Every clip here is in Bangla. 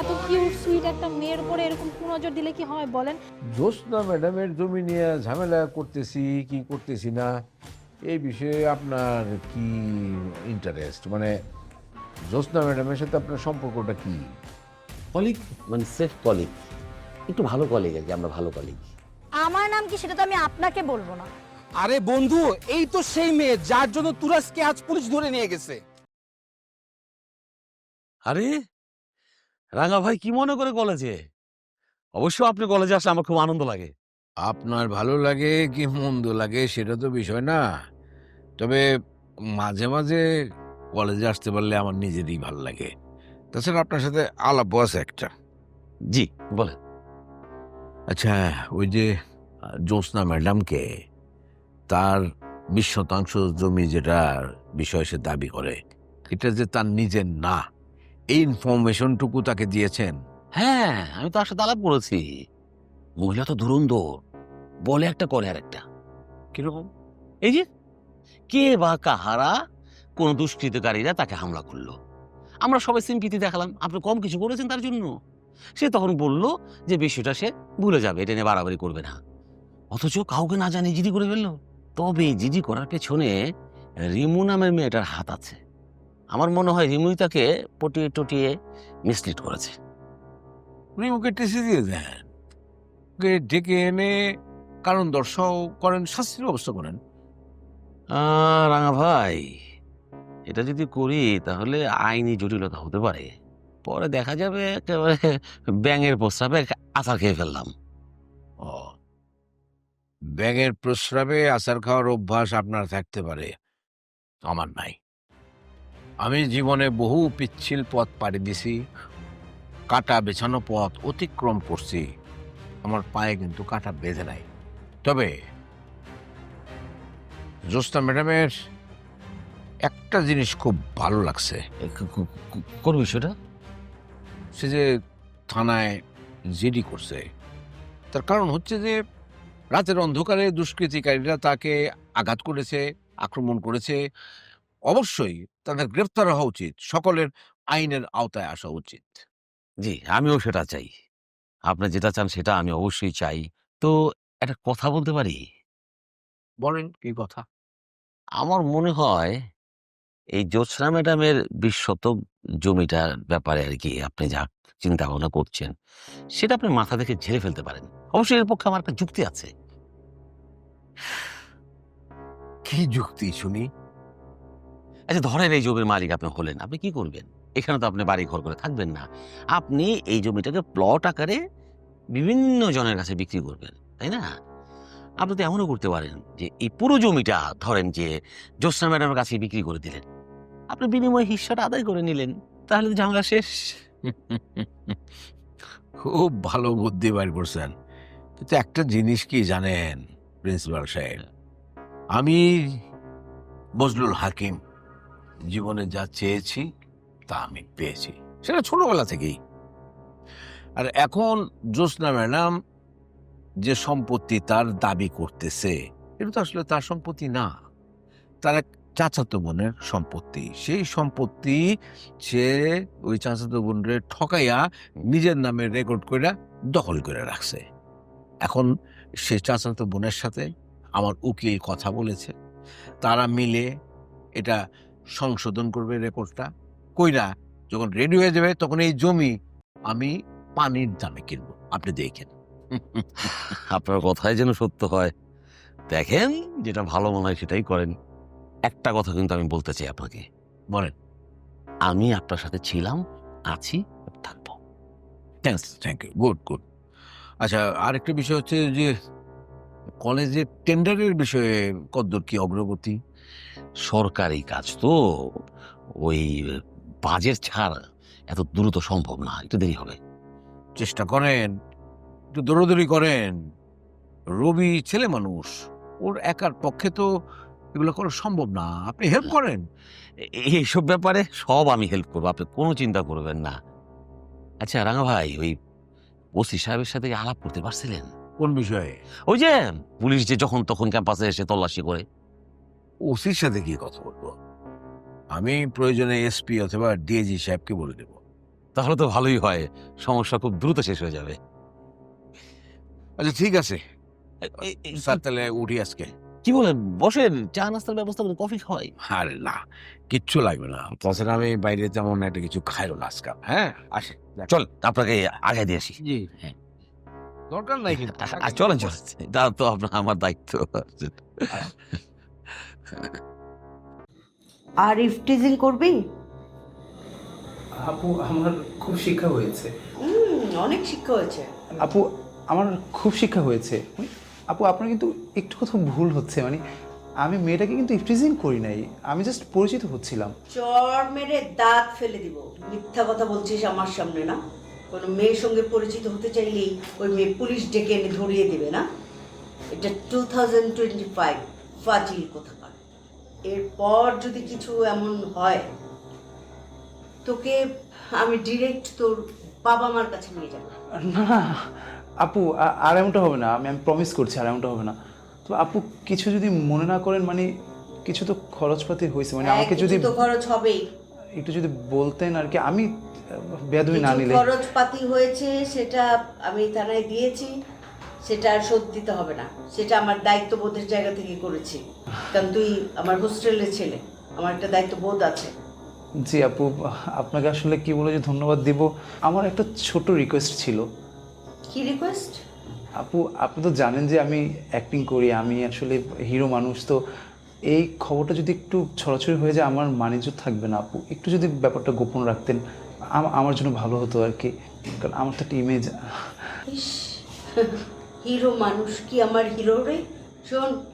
এত কিউট সুইট একটা মেয়ের উপরে এরকম নজর দিলে কি হয় বলেন? জ্যোৎস্না ম্যাডামের জমি নিয়ে ঝামেলা করতেছি কি করতেছি না? এই বিষয়ে আপনার কি ইন্টারেস্ট মানে জ্যোৎস্না ম্যাডামের সাথে আপনার সম্পর্কটা কি? কলিগ মানে সেফ কলিগ একটু ভালো কলিগ আর কি আমরা ভালো কলিগ আমার নাম কি সেটা তো আমি আপনাকে বলব না। আরে বন্ধু এই তো সেই মেয়ে যার জন্য তুরাসকে আজ পুলিশ ধরে নিয়ে গেছে। আরে! রাঙা ভাই কি মনে করে কলেজে? অবশ্য আপনি কলেজে আসলে আমার খুব আনন্দ লাগে। আপনার ভালো লাগে কি মন্দ লাগে সেটা তো বিষয় না। তবে মাঝে মাঝে কলেজে আসতে পারলে আমার নিজেরই ভালো লাগে। তাছাড়া আপনার সাথে আলাপ আছে একটা। জি বলেন। আচ্ছা ওই যে জ্যোৎস্না ম্যাডামকে তার বিশ শতাংশ জমি যেটার বিষয়ে সে দাবি করে এটা যে তার নিজের না এই ইনফরমেশনটুকু তাকে দিয়েছেন। হ্যাঁ আমি তার সাথে আলাপ করেছি। মহিলা তো দুরন্দর বলে একটা করে আর একটা কীরকম? এই যে? কে বা কাহারা কোন দুষ্কৃতকারীরা তাকে হামলা করল? আমরা সবাই সিম্পিতি দেখালাম। আপনি কম কিছু করেছেন তার জন্য। সে তখন বলল যে বিষয়টা সে ভুলে যাবে এটা নিয়ে বাড়াবাড়ি করবে না। অথচ কাউকে না জানিয়ে জিডি করে ফেলল। তবে জিডি করার পেছনে রিমু নামের মেয়েটার হাত আছে। আমার মনে হয় রিমুই তাকে পটিয়ে টটিয়ে মিসলিড করেছে। উনি ওকে টেসে দিয়ে দেন। ওকে ডেকে এনে কারণ দর্শাও করেন শাস্তির ব্যবস্থা করেন। রাঙা ভাই এটা যদি করি তাহলে আইনি জটিলতা হতে পারে। পরে দেখা যাবে একেবারে ব্যাঙের প্রস্রাবে আচার খেয়ে ফেললাম। ও ব্যাঙের প্রস্রাবে আচার খাওয়ার অভ্যাস আপনার থাকতে পারে। আমার নাই। আমি জীবনে বহু পিচ্ছিল পথ পাড়ি দিছি কাটা বেছানো পথ অতিক্রম করছি। আমার পায়ে কিন্তু কাটা বেঁধে নাই। তবে জ্যোৎস্না ম্যাডামের একটা জিনিস খুব ভালো লাগছে। কোন বিষয়টা? সে যে থানায় জিডি করছে। তার কারণ হচ্ছে যে রাতের অন্ধকারে দুষ্কৃতিকারীরা তাকে আঘাত করেছে আক্রমণ করেছে অবশ্যই তাদের গ্রেফতার হওয়া উচিত সকলের আইনের আওতায় আসা উচিত। জি আমিও সেটা চাই। আপনি যেটা চান সেটা আমি অবশ্যই চাই। তো একটা কথা বলতে পারি? বলেন কি কথা? আমার মনে হয় এই জ্যোৎস্না ম্যাডামের বিশ শতক জমিটার ব্যাপারে আর কি আপনি যা চিন্তা ভাবনা করছেন সেটা আপনি মাথা থেকে ঝেড়ে ফেলতে পারেন। অবশ্যই এর পক্ষে আমার একটা যুক্তি আছে। কি যুক্তি শুনি? আচ্ছা ধরেন এই জমির মালিক আপনি হলেন আপনি কি করবেন? এখানে তো আপনি বাড়ি ঘর করে থাকবেন না। আপনি এই জমিটাকে প্লট আকারে বিভিন্ন জনের কাছে বিক্রি করবেন তাই না? আপনি তো এমনও করতে পারেন যে এই পুরো জমিটা ধরেন যে জ্যোৎস্না ম্যাডামের কাছে বিক্রি করে দিলেন। আপনি বিনিময়ে হিস্সাটা আদায় করে নিলেন তাহলে তো ঝামেলা শেষ। খুব ভালো বুদ্ধি বার করছেন কিন্তু একটা জিনিস কি জানেন প্রিন্সিপাল সাহেব? আমি বজলুল হাকিম। জীবনে যা চেয়েছি, তা আমি পেয়েছি। সেটা ছোটবেলা থেকেই। আর এখন জ্যোৎস্না ম্যাডাম যে সম্পত্তি তার দাবি করতেছে, এটা তো আসলে তার সম্পত্তি না। তার এক চাচাতো বোনের সম্পত্তি। সেই সম্পত্তি সে ওই চাচাতো বোনরে ঠকাইয়া নিজের নামে রেকর্ড করে দখল করে রাখছে। এখন সে চাচাতো বোনের সাথে আমার উকিল কথা বলেছে। তারা মিলে এটা সংশোধন করবে রেকর্ডটা কইরা যখন রেডি হয়ে যাবে তখন এই জমি আমি পানির দামে কিনবো। আপনি দেখেন। আপনার কথাই যেন সত্য হয়। দেখেন যেটা ভালো মনে হয় সেটাই করেন। একটা কথা কিন্তু আমি বলতে চাই আপনাকে। বলেন। আমি আপনার সাথে ছিলাম আছি থাকব। Thanks thank you good good আচ্ছা আরেকটা বিষয় হচ্ছে যে কলেজের টেন্ডারের বিষয়ে কতদূর কি অগ্রগতি? সরকারি কাজ তো ওই বাজেট ছাড় এত দ্রুত সম্ভব না একটু দেরি হবে। চেষ্টা করেন একটু দৌড়দৌড়ি করেন। রবি ছেলে মানুষ ওর একার পক্ষে তো এগুলো করা সম্ভব না। আপনি হেল্প করেন। এইসব ব্যাপারে সব আমি হেল্প করব আপনি কোনো চিন্তা করবেন না। আচ্ছা রাঙা ভাই ওই ওসি সাহেবের সাথে আলাপ করতে পারছিলেন? কোন বিষয়ে? ওই যে পুলিশ যে যখন তখন ক্যাম্পাসে এসে তল্লাশি করে। ওসির সাথে গিয়ে কথা বলব। আমি প্রয়োজনে এসপি অথবা ডিএজি সাহেবকে বলে দেবো। তাহলে তো ভালোই হয়। সমস্যা খুব দ্রুত শেষ হয়ে যাবে। আচ্ছা ঠিক আছে। স্যার তাহলে উঠি আজকে। কি বলেন? বসেন। চা নাস্তার ব্যবস্থা করে কফি খাওয়াই। আরে না কিচ্ছু লাগবে না। তাছাড়া আমি বাইরে তেমন একটা কিছু খাইরো না আজকাল। হ্যাঁ আসে চল আপনাকে আগে দিয়ে আসি। জি হ্যাঁ। দরকার নাই কিন্তু। চলেন চলেন। তা তো আপনার আমার দায়িত্ব। আর ইফটিজিং করবি? আপু আমার খুব শিক্ষা হয়েছে। অনেক শিক্ষা হয়েছে। আপু আমার খুব শিক্ষা হয়েছে। আপু আপনার কিন্তু একটু কোথাও ভুল হচ্ছে। মানে আমি মেয়েটাকে কিন্তু ইফটিজিং করি নাই। আমি জাস্ট পরিচিত হচ্ছিলাম। চর মেরে দাঁত ফেলে দিব। মিথ্যা কথা বলছিস আমার সামনে না? কোনো মেয়ের সঙ্গে পরিচিত হতে চাইলেই ওই মেয়ে পুলিশ ডেকে এনে ধরিয়ে দেবে না? এটা টু থাউজেন্ড টোয়েন্টি ফাইভ ফাজিল কোথাকার এরপর যদি কিছু এমন হয় তোকে আমি ডিরেক্ট তোর বাবা মার কাছে নিয়ে যাব। না আপু আর এমনটা হবে না। আমি আমি প্রমিস করছি আর এমনটা হবে না। তো আপু কিছু যদি মনে না করেন মানে কিছু তো খরচপাতি হয়েছে। মানে আমাকে হ্যাঁ, যদি তো খরচ হবেই। একটু যদি বলতেন আর কি আমি বেদবি না নিলে। খরচপাতি হয়েছে সেটা আমি থানায় দিয়েছি। সেটা আর শোধ দিতে হবে না। সেটা আমার দায়িত্ববোধের জায়গা থেকে করেছি। কারণ তুই আমার হোস্টেলের ছেলে আমার একটা দায়িত্ববোধ আছে। জি আপু আপনাকে আসলে কি বলে যে ধন্যবাদ দিব? আমার একটা ছোট রিকোয়েস্ট ছিল। কি রিকোয়েস্ট আপু আপনি তো জানেন যে আমি অ্যাক্টিং করি আমি আসলে হিরো মানুষ তো এই খবরটা যদি একটু ছড়াছড়ি হয়ে যায় আমার মানিজ্য থাকবে না আপু। একটু যদি ব্যাপারটা গোপন রাখতেন আমার জন্য ভালো হতো আর কি। কারণ আমার তো একটা ইমেজ হিরো মানুষ কি আমার হিরো রে? শোন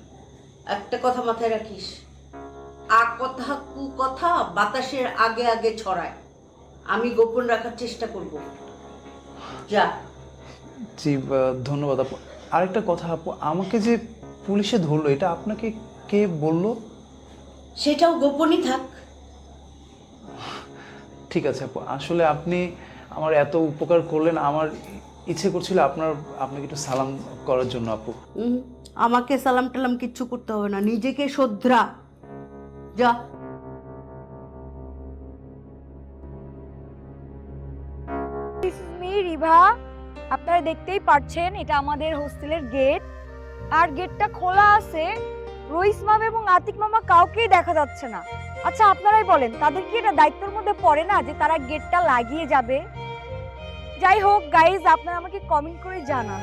একটা কথা মাথায় রাখিস। আ কথা কু কথা বাতাসের আগে আগে ছড়ায়। আমি গোপন রাখার চেষ্টা করব। যা। জি ধন্যবাদ আপু। আরেকটা কথা আপু আমাকে যে পুলিশে ধরলো এটা আপনাকে কে বলল? সেটাও গোপনই থাক। ঠিক আছে আপু আসলে আপনি আমার এত উপকার করলেন আমার ইচ্ছে করছিল আপনার আপনাকে একটু সালাম করার জন্য আপু। আমাকে সালাম টালাম কিচ্ছু করতে হবে না। নিজেকে শ্রদ্ধা যা। This is me Riva. আপনারা দেখতেই পাচ্ছেন এটা আমাদের হোস্টেলের গেট। আর গেটটা খোলা আছে। রইস মামা এবং আতিক মামা কাউকেই দেখা যাচ্ছে না। আচ্ছা আপনারাই বলেন তাদের কি এটা দায়িত্বের মধ্যে পড়ে না যে তারা গেটটা লাগিয়ে যাবে? যাই হোক গাইজ আপনারা আমাকে কমেন্ট করে জানান।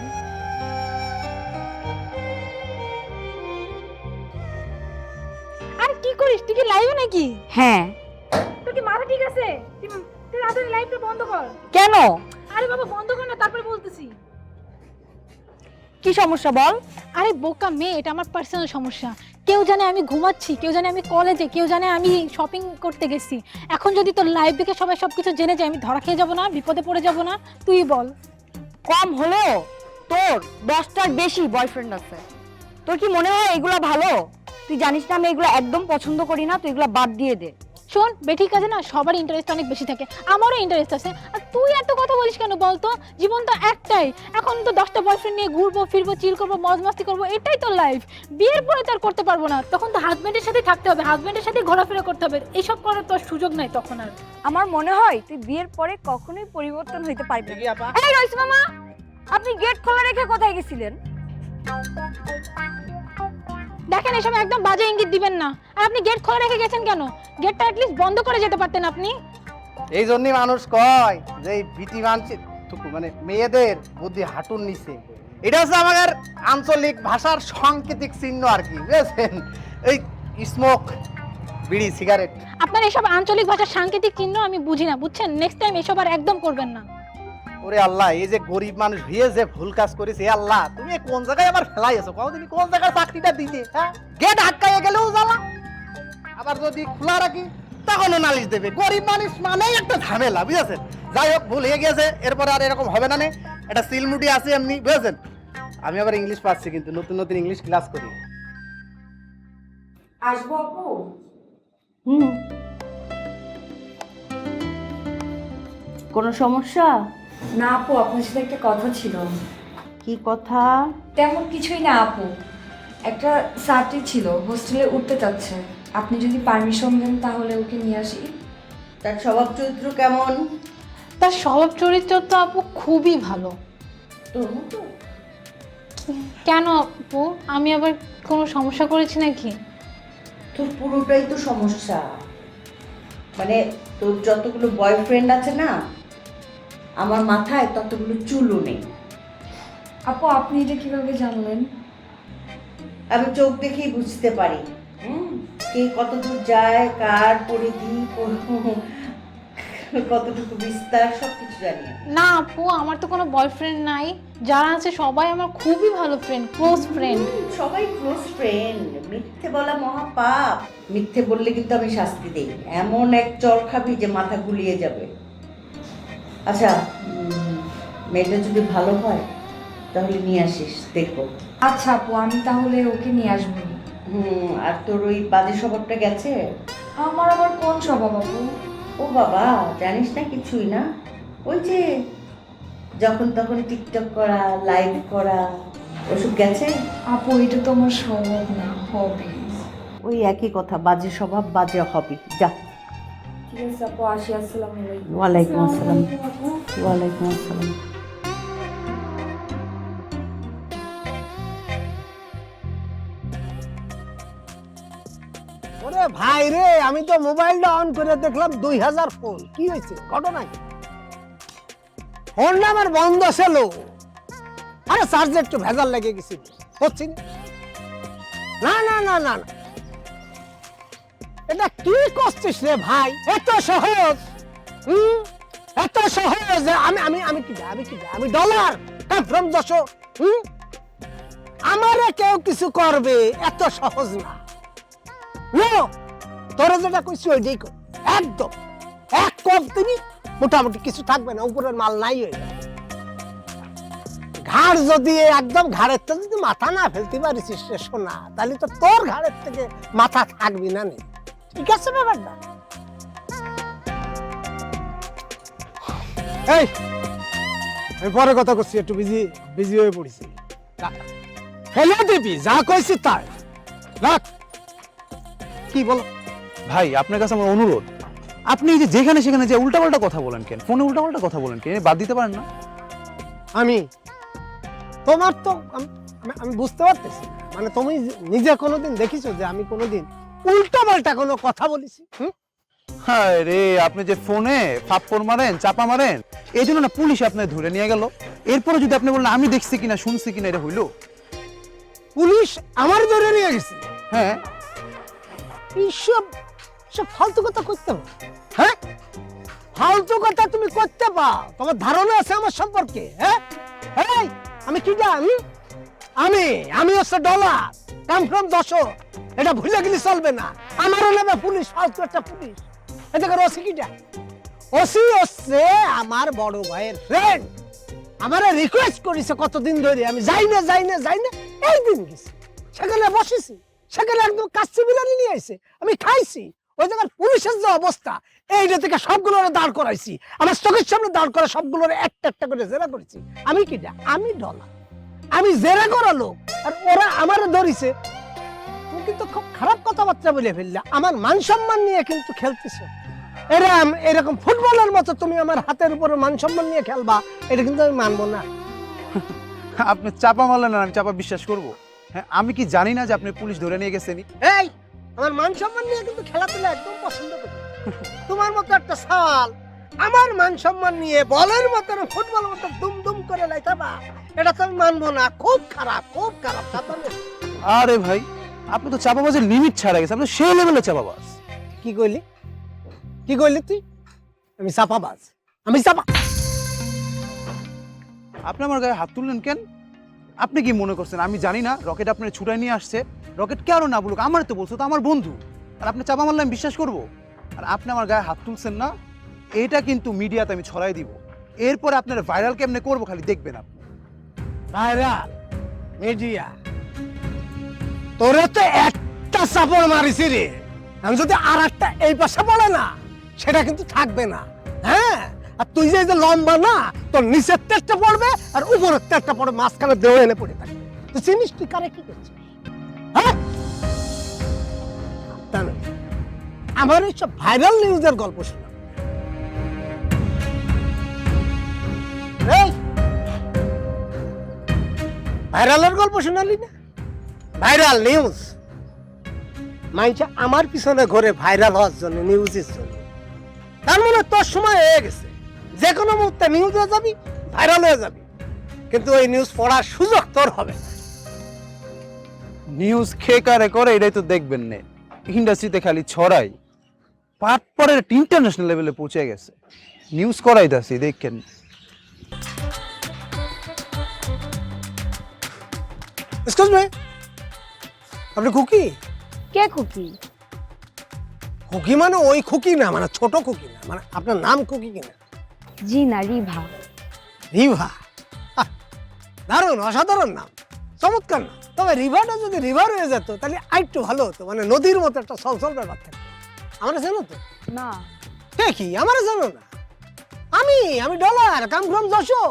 আরে কি করিস? তুই কি লাইভে নাকি? হ্যাঁ। তোর কি মাথা ঠিক আছে? তুই তুই রাতের লাইভটা বন্ধ কর। কেন? আরে বাবা বন্ধ কর না তারপরে বলতেছি। কি সমস্যা বল? আরে বোকা মেয়ে এটা আমার পার্সোনাল সমস্যা। কেউ জানে আমি ঘুমাচ্ছি, কেউ জানে আমি কলেজে কেউ জানে আমি শপিং করতে গেছি। এখন যদি তোর লাইফ দেখে সবাই সবকিছু জেনে যায়, আমি ধরা খেয়ে যাব না, বিপদে পড়ে যাব না, তুই বল। কম হলো তোর দশটার বেশি বয়ফ্রেন্ড আছে। তোর কি মনে হয় এগুলা ভালো? তুই জানিস না আমি এগুলো একদম পছন্দ করি না, তুই এগুলো বাদ দিয়ে দে। শোন বেঠিক আছে না? সবার ইন্টারেস্ট অনেক বেশি থাকে। আমারও ইন্টারেস্ট আছে। আর তুই এত কথা বলিস কেন বলতো? জীবন তো একটাই। এখন তো দশটা বয়ফ্রেন্ড নিয়ে ঘুরবো ফিরবো চিল করব মজ মাস্তি করব এটাই তো লাইফ বিয়ের পরে তো আর করতে পারব না। তখন তো হাজবেন্ডের সাথে থাকতে হবে। হাজবেন্ডের সাথে ঘোরাফেরা করতে হবে। এইসব করার তোর সুযোগ নাই তখন আর। আমার মনে হয় তুই বিয়ের পরে কখনোই পরিবর্তন হইতে পারবি না। এই রইস মামা আপনি গেট খোলা রেখে কোথায় গেছিলেন? দেখেন এসব একদম বাজে ইঙ্গিত দিবেন না। আর আপনি গেট খোলা রেখে গেছেন কেন? গেটটা অ্যাটলিস্ট বন্ধ করে যেতে পারতেন আপনি। এই জন্যই মানুষ কয় যে এই ভীতি মানছে মানে মেয়েদের বুদ্ধি হাঁটুর নিচে। এটা হচ্ছে আমাদের আঞ্চলিক ভাষার সাংকেতিক চিহ্ন আর কি বুঝেছেন? এই স্মোক বিড়ি সিগারেট আপনার এসব আঞ্চলিক ভাষার সাংকেতিক চিহ্ন আমি বুঝি না বুঝছেন? নেক্সট টাইম এসব আর একদম করবেন না। ওরে আল্লাহ এই যে গরিব মানুষ হয়ে যে ভুল কাজ করেছে আল্লাহ তুমি কোন জায়গায় আমার ফেলাই আছো কও তুমি কোন জায়গায় চাকরিটা দিলে হ্যাঁ? গেট আটকাইয়ে গেলেও জ্বালা। আবার যদি খোলা রাখি তখনও নালিশ দেবে। গরিব মানুষ মানেই একটা ঝামেলা বুঝেছেন? যাই হোক ভুল হয়ে গেছে এরপরে আর এরকম হবে না নে। এটা সিলমুটি আছে এমনি বুঝেছেন? আমি আবার ইংলিশ পাচ্ছি কিন্তু নতুন নতুন ইংলিশ ক্লাস করি। আসব আপু? হুম। কোনো সমস্যা? না আপু আপনার সাথে একটা কথা ছিল। কি কথা? তেমন কিছুই না আপু। একটা সার্টি ছিল হোস্টেলে উঠতে চাচ্ছে। আপনি যদি পারমিশন দেন তাহলে ওকে নিয়ে আসি। তার স্বভাব চরিত্র কেমন? তার স্বভাব চরিত্র তো আপু খুবই ভালো। তোর মতো কেন আপু? আমি আবার কোনো সমস্যা করেছি নাকি? তোর পুরোটাই তো সমস্যা। মানে তোর যতগুলো বয়ফ্রেন্ড আছে না আমার মাথায় ততগুলো চুলও নেই। আপু আপনি এটা কীভাবে জানলেন? আমি চোখ দেখেই বুঝতে পারি। হুম। কে কতদূর যায় কার পরিধি কতটুকু বিস্তার সব কিছু জানি না আপু আমার তো কোনো বয়ফ্রেন্ড নাই। যারা আছে সবাই আমার খুবই ভালো ফ্রেন্ড ক্লোজ ফ্রেন্ড সবাই ক্লোজ ফ্রেন্ড মিথ্যে বলা মহাপাপ। মিথ্যে বললে কিন্তু আমি শাস্তি দেই। এমন এক চর খাবি যে মাথা গুলিয়ে যাবে। আচ্ছা মেয়েটা যদি ভালো হয় তাহলে নিয়ে আসিস দেখব। আচ্ছা আপু আমি তাহলে ওকে নিয়ে আসব। হুম আর তোর ওই বাজে স্বভাবটা গেছে? আমার আবার কোন স্বভাব আপু? ও বাবা জানিস না কিছুই না? ওই যে যখন তখন টিকটক করা লাইভ করা ওসব গেছে? আপু এটা তো আমার স্বভাব না হবি ওই একই কথা বাজে স্বভাব বাজে হবি যা। ওয়ালাইকুম আসসালাম আসসালামু আলাইকুম আপু ওয়ালাইকুম আসসালাম ওরে ভাই রে আমি তো মোবাইলটা অন করে দেখলাম দুই হাজার ফোন কি হয়েছে? ঘটনা কি? ফোন আমার বন্ধ ছিল। আরে চার্জে একটু ভেজাল লেগে গেছিল। হচ্ছে না না না না না। এটা কি করছিস রে ভাই? এত সহজ? হুম? এত সহজ? আমি আমি আমি কি আমি কি আমি ডলার ফ্রম দশ। হুম? আমারে কেউ কিছু করবে, এত সহজ না। তোরা যেটা কইছি ওইটাই কর। একদম। এক কপ দিবি মোটামুটি কিছু থাকবে না, উপরের মাল নাই হয়ে ঘাড় যদি একদম ঘাড়ের থেকে যদি মাথা না ফেলতে পারিস সোনা, তাহলে তো তোর ঘাড়ের থেকে মাথা থাকবি না নে। ঠিক আছে ব্যাপারটা এই আমি পরে কথা করছি একটু বিজি বিজি হয়ে পড়েছি। ফেলে দিবি যা কইছি তাই। রাখ। কি বলো? ভাই আপনার কাছে আমার অনুরোধ। আপনি এই যে যেখানে সেখানে যে উল্টাপাল্টা কথা বলেন কেন ফোনে উল্টাপাল্টা কথা বলেন কেন বাদ দিতে পারেন না। আমি? তোমার তো আমি- আমি বুঝতে পারতেছি মানে তুমি নিজে কোনোদিন দেখিছো যে আমি কোনোদিন উল্টা পাল্টা কোনো কথা হ্যাঁ রে আপনি যে ফোনে ফাপ্পড় মারেন চাপা মারেন এই জন্য না পুলিশ আপনার ধরে নিয়ে গেল। এরপরে যদি আপনি বলেন আমি দেখছি কিনা শুনছি কিনা এটা হইল? পুলিশ আমার ধরে নিয়ে গেছে। হ্যাঁ। এইসব সব ফালতু কথা করতে হ্যাঁ? ফালতু কথা তুমি করতে পাও। তোমার ধারণা আছে আমার সম্পর্কে হ্যাঁ? আমি কি জানি? আমি আমি হচ্ছে ডলার। কাম ফ্রম দশক এটা ভুলে গেলে চলবে না। আমারও নেবে পুলিশ, ফালতু একটা পুলিশ। এটাকে ওসি কিটা। ওসি হচ্ছে আমার বড় ভাইয়ের ফ্রেন্ড আমারে রিকোয়েস্ট করেছে কতদিন ধরে। আমি যাই না যাই না যাই না, এই দিন গেছি। সেখানে বসেছি। সেখানে একদম কাচ্চি বিরিয়ানি নিয়ে আইছে। আমি খাইছি। ওই জায়গার পুলিশের যে অবস্থা, এইটা থেকে সবগুলো দাঁড় করাইছি। আমার চোখের সামনে দাঁড় করা সবগুলো একটা একটা করে জেরা করেছি। আমি কিটা? আমি ডলার। আমি জেরা করা লোক আর ওরা আমারে ধরিছে। তুমি কিন্তু খুব খারাপ কথাবার্তা বলে ফেললে আমার মান সম্মান নিয়ে কিন্তু খেলতেছো। এরম এরকম ফুটবলের মতো তুমি আমার হাতের উপরে মান সম্মান নিয়ে খেলবা এটা কিন্তু আমি মানবো না। আপনি চাপা মারলেন না আমি চাপা বিশ্বাস করব। হ্যাঁ আমি কি জানি না যে আপনি পুলিশ ধরে নিয়ে গেছেন? এই আমার মান সম্মান নিয়ে কিন্তু খেলাধুলা একদম পছন্দ করি তোমার মতো একটা সাল আমার মান সম্মান নিয়ে বলের মতো ফুটবল মতো দুম দুম করে লাইতাবা এটা তো আমি মানবো না। খুব খারাপ খুব খারাপ। আরে ভাই আপনি তো চাপাবাজের লিমিট ছাড়া গেছে আপনি সেই লেভেলে চাপাবাজ। কি কইলি? কি কইলি তুই? আমি চাপাবাজ। আমি চাপা আপনি আমার গায়ে হাত তুললেন কেন? আপনি কি মনে করছেন? আমি জানি না রকেট আপনার ছুটাই নিয়ে আসছে। রকেট কেন না বলুক? আমার তো বলছো তো আমার বন্ধু। আর আপনি চাপা মারলে আমি বিশ্বাস করব? আর আপনি আমার গায়ে হাত তুলছেন না? এটা কিন্তু মিডিয়াতে আমি ছড়াই দিব। এরপর আপনার ভাইরাল কেমনে করব খালি দেখবেন আপনি। ভাইরাল মিডিয়া, তোরে তো একটা চাপড় মারিছি রে। আমি যদি আর একটা এই পাশে পড়ে না, সেটা কিন্তু থাকবে না। হ্যাঁ? আর তুই যে যে লম্বা না, তোর নিচের তেরটা পড়বে আর উপরের তেরটা পড়বে মাঝখানে দেহ এনে পড়ে থাকবে। তুই চিনিস তুই কারে কি করছিস? হ্যাঁ? আমার এইসব ভাইরাল নিউজের গল্প শোনা। ভাইরালের গল্প শোনালি না? ভাইরাল নিউজ মাইনছে আমার পিছনে ঘরে ভাইরাল হওয়ার জন্য নিউজের জন্য। তার মানে তোর সময় হয়ে গেছে। যে কোনো মুহূর্তে নিউজ হয়ে যাবি ভাইরাল হয়ে যাবি। কিন্তু ওই নিউজ পড়ার সুযোগ তোর হবে। নিউজ খে কারে করে, এটাই তো দেখবেন নে। ইন্ডাস্ট্রিতে খালি ছড়াই। পাট পরের ইন্টারন্যাশনাল লেভেলে পৌঁছে গেছে। নিউজ করাই দাসি দেখেন। এক্সকিউজ মি আপনি খুকি? কে খুকি? খুকি মানে ওই খুকি না মানে ছোট খুকি না মানে আপনার নাম খুকি কিনা? জি না রিভা। রিভা? দারুণ অসাধারণ নাম চমৎকার নাম। তবে রিভাটা যদি রিভার হয়ে যেত তাহলে আরেকটু ভালো হতো মানে নদীর মতো একটা সলসল ব্যাপার থাকতো আমরা জানো তো? না। কি আমার জানো না? আমি আমি ডলার কাম ফ্রম যশো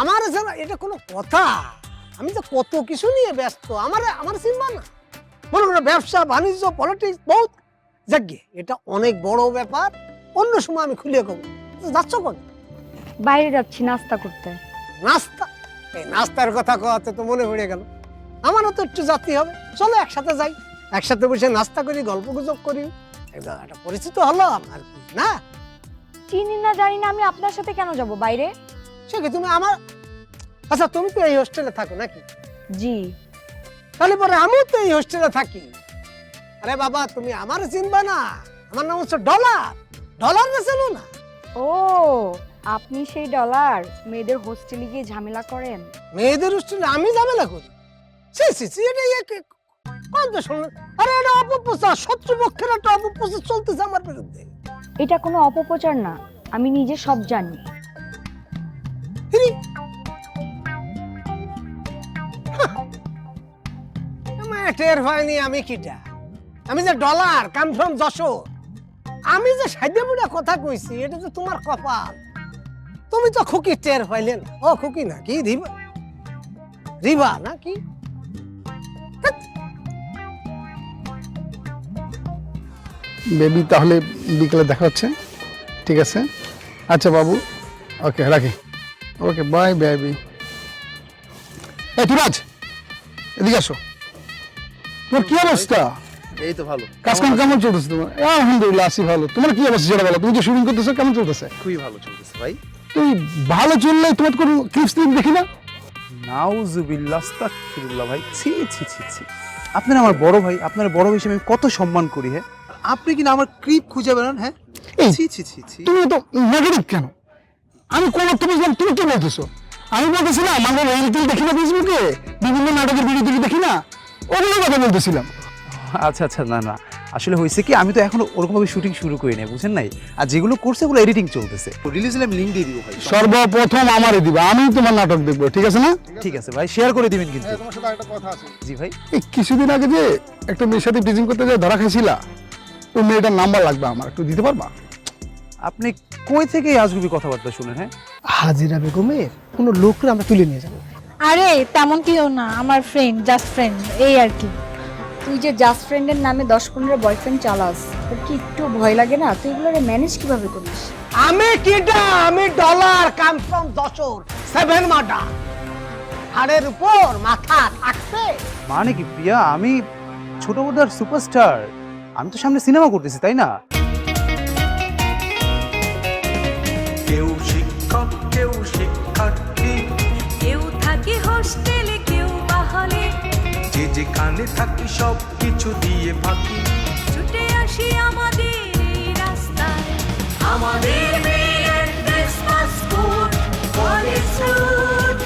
আমার জানো এটা কোনো কথা। আমি তো কত কিছু নিয়ে ব্যস্ত। আমার আমার চিন্তা না। মনে করো ব্যবসা বাণিজ্য পলিটিক্স বহুত যাকে এটা অনেক বড় ব্যাপার। অন্য সময় আমি খুলে কব। যাচ্ছ কোন বাইরে যাচ্ছি নাস্তা করতে। নাস্তা? এই নাস্তার কথা কওয়াতে তো মনে পড়ে গেল। আমারও তো একটু যাত্রী হবে। চলো একসাথে যাই। একসাথে বসে নাস্তা করি গল্প গুজব করি। একদম একটা পরিচিত হলো আর কি না? চিনি না জানি না আমি আপনার সাথে কেন যাব বাইরে? সে তুমি আমার আচ্ছা তুমি তো এই হোস্টেলে থাকো নাকি? জি। তাহলে পরে আমিও তো এই হোস্টেলে থাকি। আরে বাবা তুমি আমার চিনবা না। আমার নাম হচ্ছে ডলার। ডলার না চেনো না? ও আপনি সেই ডলার মেয়েদের হোস্টেলে গিয়ে ঝামেলা করেন? মেয়েদের হোস্টেলে আমি ঝামেলা করি? সি সি সি এটা ইয়ে কি- কোন তো শুনলেন? আরে এটা অপপ্রচার শত্রুপক্ষের একটা অপপ্রচার চলতেছে আমার বিরুদ্ধে। এটা কোনো অপপ্রচার না আমি নিজে সব জানি। টের হয়নি আমি কিটা। আমি যে ডলার, কাম ফ্রম যশোর। আমি যে সাইডে কথা কইছি, এটা তো তোমার কপাল। তুমি তো খুকি টের পাইলেন ও খুকি না, কি রিবা? রিবা না কি? বেবি, তাহলে বিকেলে দেখা হচ্ছে। ঠিক আছে? আচ্ছা বাবু। ওকে, রাখি। Okay, bye, baby. এই, তুরাজ, এদিকে আসো। তোমার কি অবস্থা? এই তো ভালো। কাজকাম কেমন চলতেছে তোমার? আলহামদুলিল্লাহ আছি ভালো। তোমার কি অবস্থা সেটা বলো। তুমি যে শুটিং করতেছো কেমন চলতেছে? খুবই ভালো চলতেছে ভাই। তুমি ভালো চললে তোমার কোনো ক্লিপস ক্লিপ দেখি না? ভাই। ছি ছি ছি ছি। আপনার আমার বড় ভাই আপনার বড় ভাই হিসেবে আমি কত সম্মান করি হ্যাঁ? আপনি কিনা আমার ক্লিপ খুঁজে বেড়ান হ্যাঁ? এই ছি ছি ছি ছি। তুমি তো নেগেটিভ কেন? আমি কোন অর্থ বুঝলাম তুমি কি বলতেছো? আমি বলতেছিলাম আমরা রিল দেখি না ফেসবুকে বিভিন্ন নাটকের ভিডিও দেখি না? ওগুলো কথা বলতেছিলাম। আচ্ছা আচ্ছা না না। আসলে হয়েছে কি আমি তো এখনও ওরকমভাবে শুটিং শুরু করি নাই বুঝেন নাই? আর যেগুলো করছে ওগুলো এডিটিং চলতেছে। রিলিজ হলে আমি লিঙ্ক দিয়ে দিব ভাই। সর্বপ্রথম আমারে দিবা আমি তোমার নাটক দেখব ঠিক আছে না? ঠিক আছে ভাই শেয়ার করে দিবেন কিন্তু। তোমার সাথে একটা কথা আছে। জি ভাই। এই কিছুদিন আগে যে একটা মেয়ের সাথে টিচিং করতে যে ধরা খাইছিলা ওই মেয়েটার নাম্বার লাগবে আমার একটু দিতে পারবা? আপনি কই থেকে আজগুবি কথাবার্তা শুনেন হ্যাঁ? হাজিরা বেগমের কোনো লোকরা আমরা তুলে নিয়ে যাব। আরে তেমন কেউ না আমার ফ্রেন্ড জাস্ট ফ্রেন্ড এই আর কি। তুই যে জাস্ট ফ্রেন্ডের নামে দশ পনেরো বয়ফ্রেন্ড চালাস তোর কি একটু ভয় লাগে না? তুই এগুলো ম্যানেজ কীভাবে করিস? আমি কিটা আমি dollar come from Jashore seven মাডা। হাড়ের উপর মাথা থাকছে মানে কি প্রিয়া আমি ছোট বড়ার সুপারস্টার আমি তো সামনে সিনেমা করতেছি তাই না? কেউ হোস্টেলে কেউ বাহলে যে যে কানে থাকি সব কিছু দিয়ে ফাঁকি ছুটে আসি আমাদের রাস্তায়। আমাদের মেয়ের ক্রিসমাস কোড কলেজ রোড